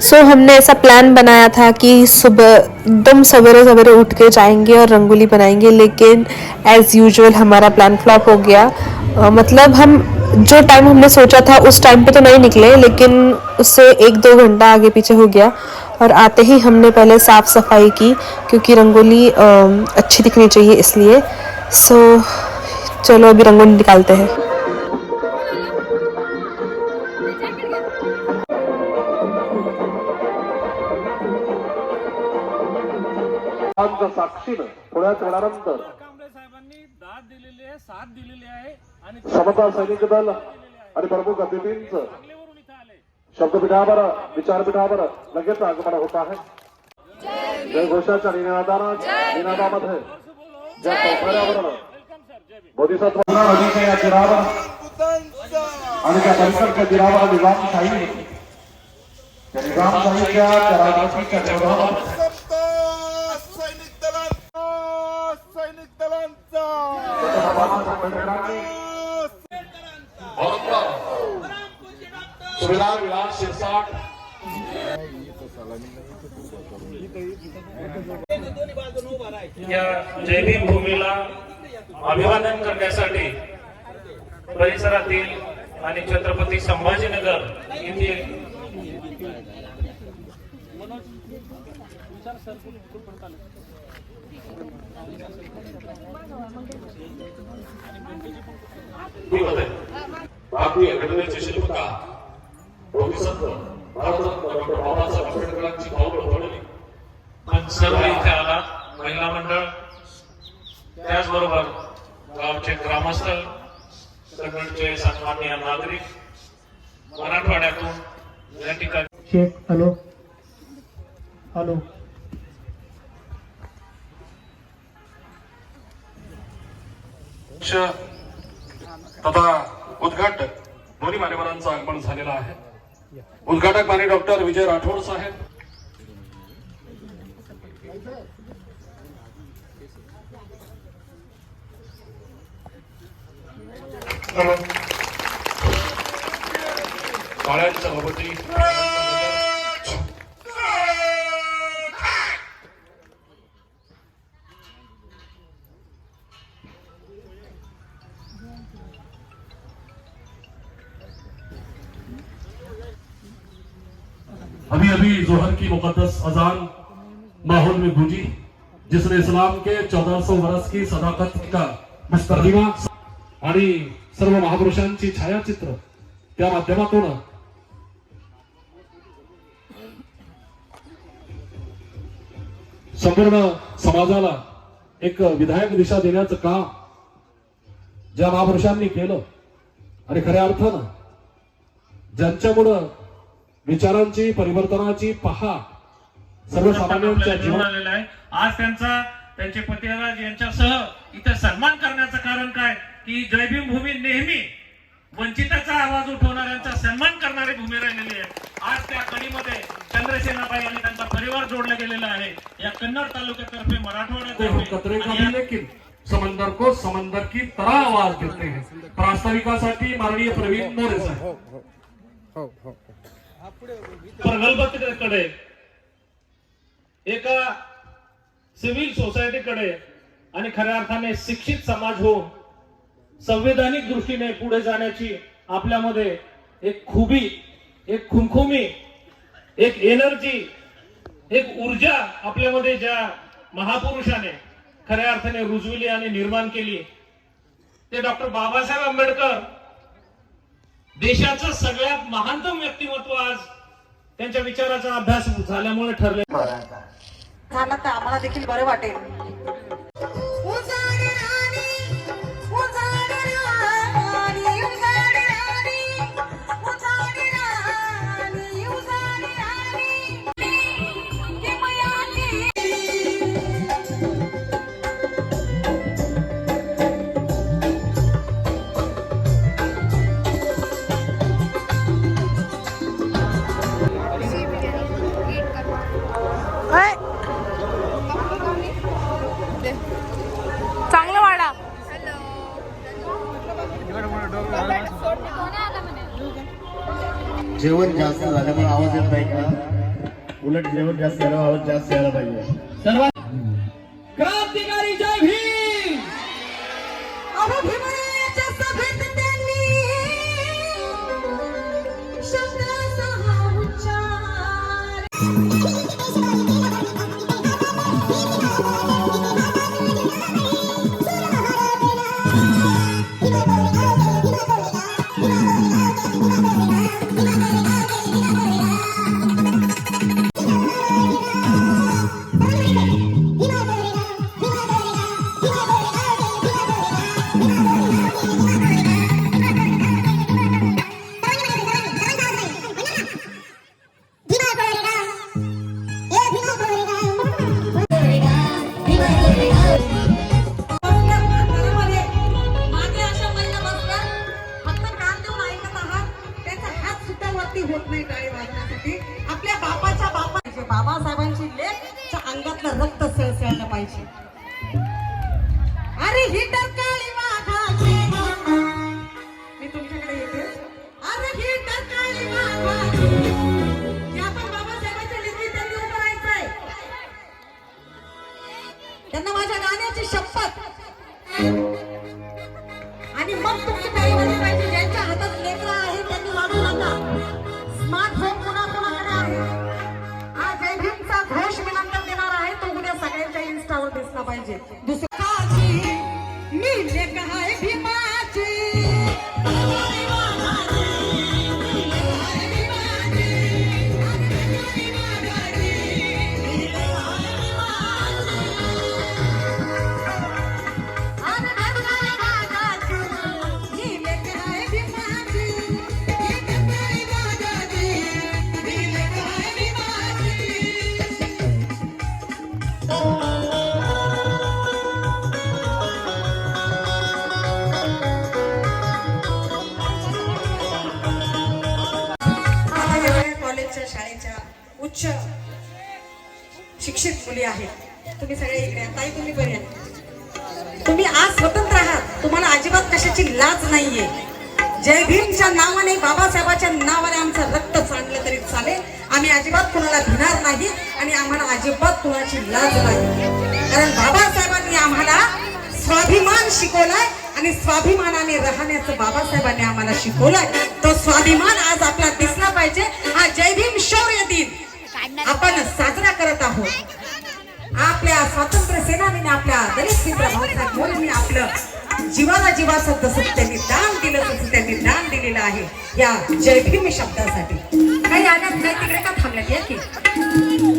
So हमने ऐसा plan बनाया था कि सुबह एकदम सवेरे सवेरे उठ के जाएँगे और रंगोली बनाएँगे लेकिन एज़ यूजुअल हमारा प्लान फ्लॉप हो गया। अ, मतलब हम जो टाइम हमने सोचा था उस टाइम पे तो नहीं निकले लेकिन उससे एक दो घंटा आगे पीछे हो गया और आते ही हमने पहले साफ़ सफ़ाई की क्योंकि रंगोली अ, अच्छी दिखनी चाहिए इसलिए। सो so, चलो अभी रंगोली निकालते हैं। साक्षीनं थोड्याच वेळानंतर कांबळे साहेबांनी दाद दिलेली आहे साथ दिलेली आहे आणि समता सैनिक दल आणि प्रमुख अतिथींचं शब्दपीठावर विचारपीठावर लगेच आगमन होत आहे. जय घोषाच्या निनादामध्ये. ज्या चौथऱ्यावर बोधिसत्व नदीच्या या तीरावर आणि त्या परिसरच्या तीरावर निजामशाही त्या निजामशाहीच्या त्या राजवटीच्या सुविधार विलास शिरसाट या जैविक भूमीला अभिवादन करण्यासाठी परिसरातील आणि छत्रपती संभाजीनगर येथील ठीक होते भारतीय घटनेचे शिल्पकार बोधिसत्व भारतरत्न डॉक्टर बाबासाहेब आंबेडकरांची पावलं पडली आपण सर्व इथे आला महिला मंडळ त्याचबरोबर गावचे ग्रामस्थ सगळचे सन्माननीय नागरिक मराठवाड्यातून या ठिकाणी शेख हॅलो? हॅलो? तथा उद्घाटक दोन्ही मान्यवरांचं आगमन झालेलं आहे. उद्घाटक माने डॉक्टर विजय राठोड साहेब. शाळेचे सभापती अभी अभी जोहर की मुकद्दस अजान माहौल में गूंजी जिसने इस्लाम के 1400 वर्ष की सदाकत का प्रतिमा आणि सर्व महापुरुषांची छायाचित्र त्या माध्यमातून संपूर्ण समाजाला एक विधायक दिशा देण्याचं काम ज्या महापुरुषांनी केलं आणि खऱ्या अर्थानं ज्यांच्यामुळं विचारांची परिवर्तनाची पहा. सर्वसामान्यांच्या जीवन आलेला आहे. आज त्यांचा त्यांचे पतिराज यांच्यासह इथे सन्मान करण्याचं कारण काय? की जयभीम भूमी नेहमी वंचिताचा आवाज उठवणाऱ्यांचा सन्मान करणारी भूमी राहिलेली आहे. आज त्या कणीमध्ये चंद्रसेनाबाई आणि त्यांचा परिवार जोडला गेलेला आहे. या कन्नड तालुक्यातर्फे मराठवाड्यातर्फे या- लेकिन समंदर को समंदर की तरह आवाज देते हैं. प्रास्ताविकासाठी माननीय प्रवीण मोरे साहेब. प्रगल्भतेकडे एका सिव्हिल सोसायटीकडे आणि खऱ्या अर्थाने शिक्षित समाज होऊन संवैधानिक दृष्टीने पुढे जाण्याची आपल्यामध्ये एक खुबी एक खुमखुमी एक एनर्जी एक ऊर्जा आपल्यामध्ये ज्या महापुरुषाने खऱ्या अर्थाने रुजविली आणि निर्माण केली ते डॉक्टर बाबासाहेब आंबेडकर देशाचं सगळ्यात महानतम व्यक्तिमत्व आज त्यांच्या विचाराचा अभ्यास झाल्यामुळे ठरले. झाला तर आम्हाला देखील बरं वाटेल. जेवण जास्त झाल्यामुळे आवाज येत नाही का? उलट जेवण जास्त झाल्यामुळे आवाज जास्त यायला पाहिजे. सर्वात नाही बाबासाहेबाच्या नावाने आमचं रक्त चांगलं तरी चालेल. आम्ही अजिबात कुणाला भिणार नाही आणि आम्हाला अजिबात कुणाची लाज नाही. कारण बाबासाहेबांनी आम्हाला स्वाभिमान शिकवलाय आणि स्वाभिमानाने राहण्याचं बाबासाहेबांनी आम्हाला शिकवलंय. तो स्वाभिमान आज आपला दिसला पाहिजे. हा जय भीम शौर्य दिन. आपण साजरा करत आहोत. आपल्या स्वातंत्र्य सेनानीने आपल्या दलित मित्र भाऊसाहेब मोरेंनी आपलं जीवाला जीवाचं जसं त्यांनी दान दिलं तसं त्यांनी दान दिलेलं आहे. या जय भीम शब्दासाठी. काही आल्यात नाही तिकडे का थांबल्यात? या की.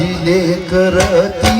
भीमाची लेकरती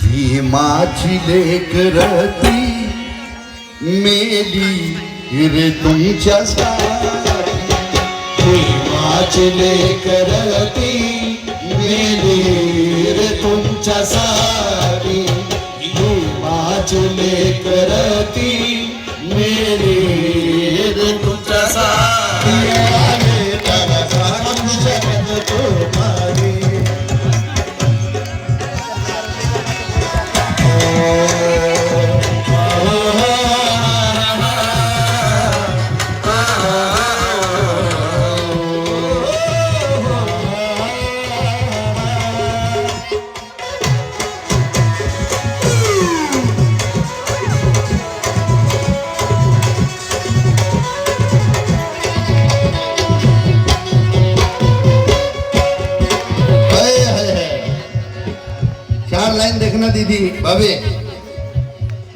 भीमाची लेकरती मेली रे तुमच्यासाठी भीमाची लेकरती मेली रे तुमच्या तुमच्यासाठी भीमाची लेकरती मेली रे तुमच्यासाठी आले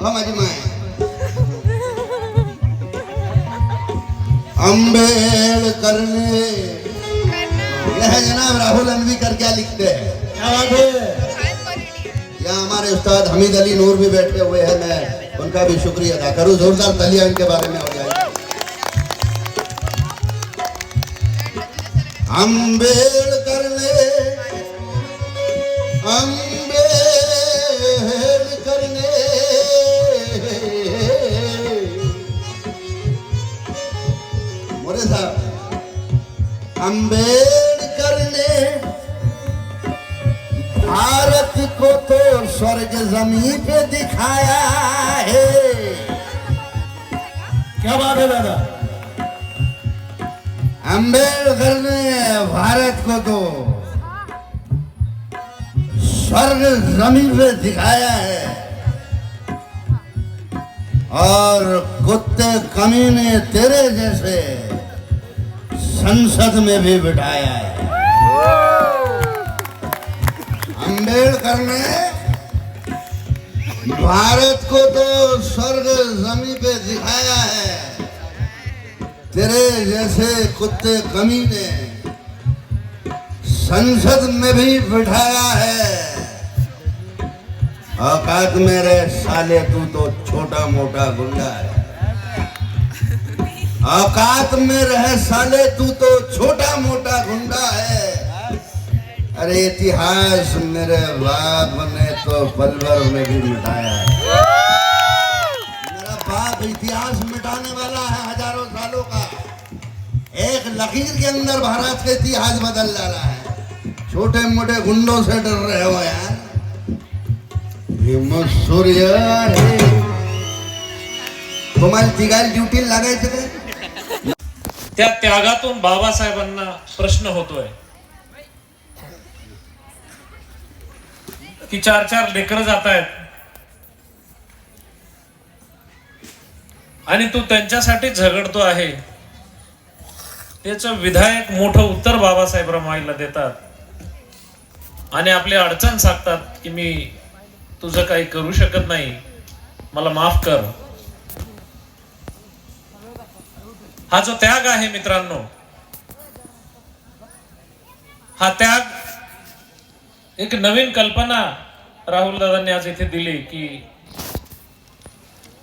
हो माझी माय अंबेडकर ने यह जनाब राहुल अनवीकर क्या लिखते हैं क्या है हमारे उस्ताद हमीद अली नूर भी बैठे हुए हैं मैं उनका भी शुक्रिया अदा करूँ जोरदार तलिया इनके बारे में हो जाए अंबेडकर साहब अंबेडकर ने भारत को तो स्वर्ग ज़मीन पे दिखाया है। क्या बात है दादा? अंबेडकर ने भारत को तो स्वर्ग ज़मीन पे दिखाया है। और कुत्ते कमीने तेरे जैसे संसद में भी बिठाया है। अंबेडकर ने भारत को तो स्वर्ग जमी पे दिखाया है। तेरे जैसे कुत्ते कमी ने संसद में भी बिठाया है। औकात में रहे साले, तू तो छोटा मोटा गुंडा है। औकात में रहे साले, तू तो छोटा मोटा गुंडा है। अरे इतिहास मेरे बाप ने तो पलवर में भी मिटाया है। मेरा बाप इतिहास मिटाने वाला है हज़ारों सालों का। एक लकीर के अंदर भारत का इतिहास बदल डाला है। छोटे मोटे गुंडों से डर रहे हो यार। भीम सूर्य आहे तुम्हाला तिघाला ड्युटी लागायचं काय त्या त्यागातून बाबासाहेबांना प्रश्न होतोय. की चार चार लेकरं जात आहेत आणि तू त्यांच्यासाठी झगडतो आहे. त्याच विधायक मोठं उत्तर बाबासाहेब रमाईला देतात. आणि आपली अडचण सांगतात की मी तुझं काही करू शकत नाही. मला माफ कर. हा जो त्याग आहे मित्रांनो हा त्याग एक नवीन कल्पना राहुल दादांनी आज इथे दिली की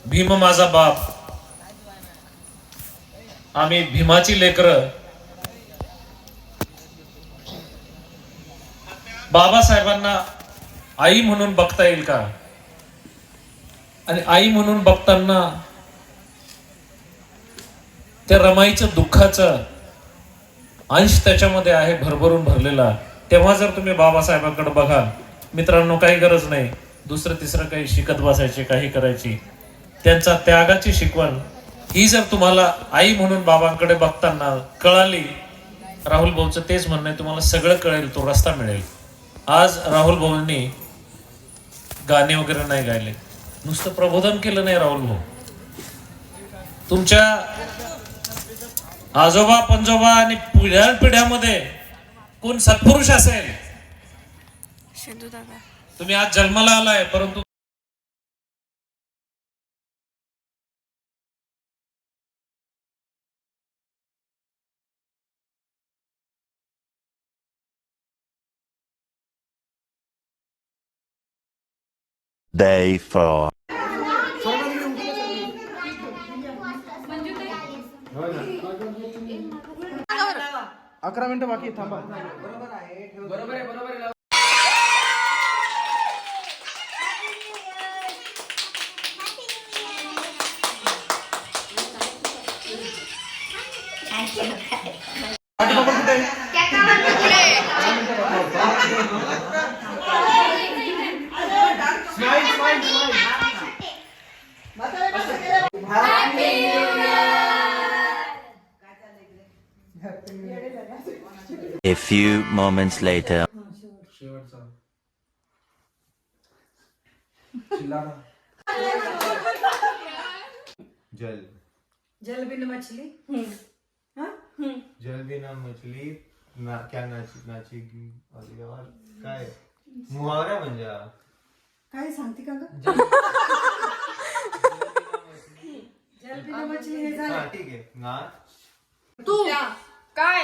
भीम माझा बाप. आम्ही भीमाची लेकर. बाबासाहेबांना आई म्हणून बघता येईल का? आणि आई म्हणून बघताना त्या रमाईचं दुःखाचं अंश त्याच्यामध्ये आहे भरभरून भरलेला. तेव्हा जर तुम्ही बाबासाहेबांकडे बघा मित्रांनो काही गरज नाही. दुसरं तिसरं काही शिकत बसायची काही करायची. त्यांचा त्यागाची शिकवण ही जर तुम्हाला आई म्हणून बाबांकडे बघताना कळाली राहुल भाऊचं तेच म्हणणं आहे तुम्हाला सगळं कळेल तो रस्ता मिळेल. आज राहुल भाऊंनी गाणे वगैरे नाही गायले. नुसतं प्रबोधन केलं नाही राहुल भाऊ. तुमच्या आजोबा पंजोबा आणि पिढ्या पिढ्यामध्ये कोण सत्पुरुष असेल तुम्ही आज जन्माला आलाय परंतु Day 4. अकरा मिनिटं बाकी आहेत, थांबा. A few moments later. जल जल बिन मछली जल बिना मछली ना क्या नाची नाचेगी और और काय मुहावरा म्हणजे हा. काय सांगते का ग जल जल बिन मछली हे झालं हा ठीक आहे नाच तू काय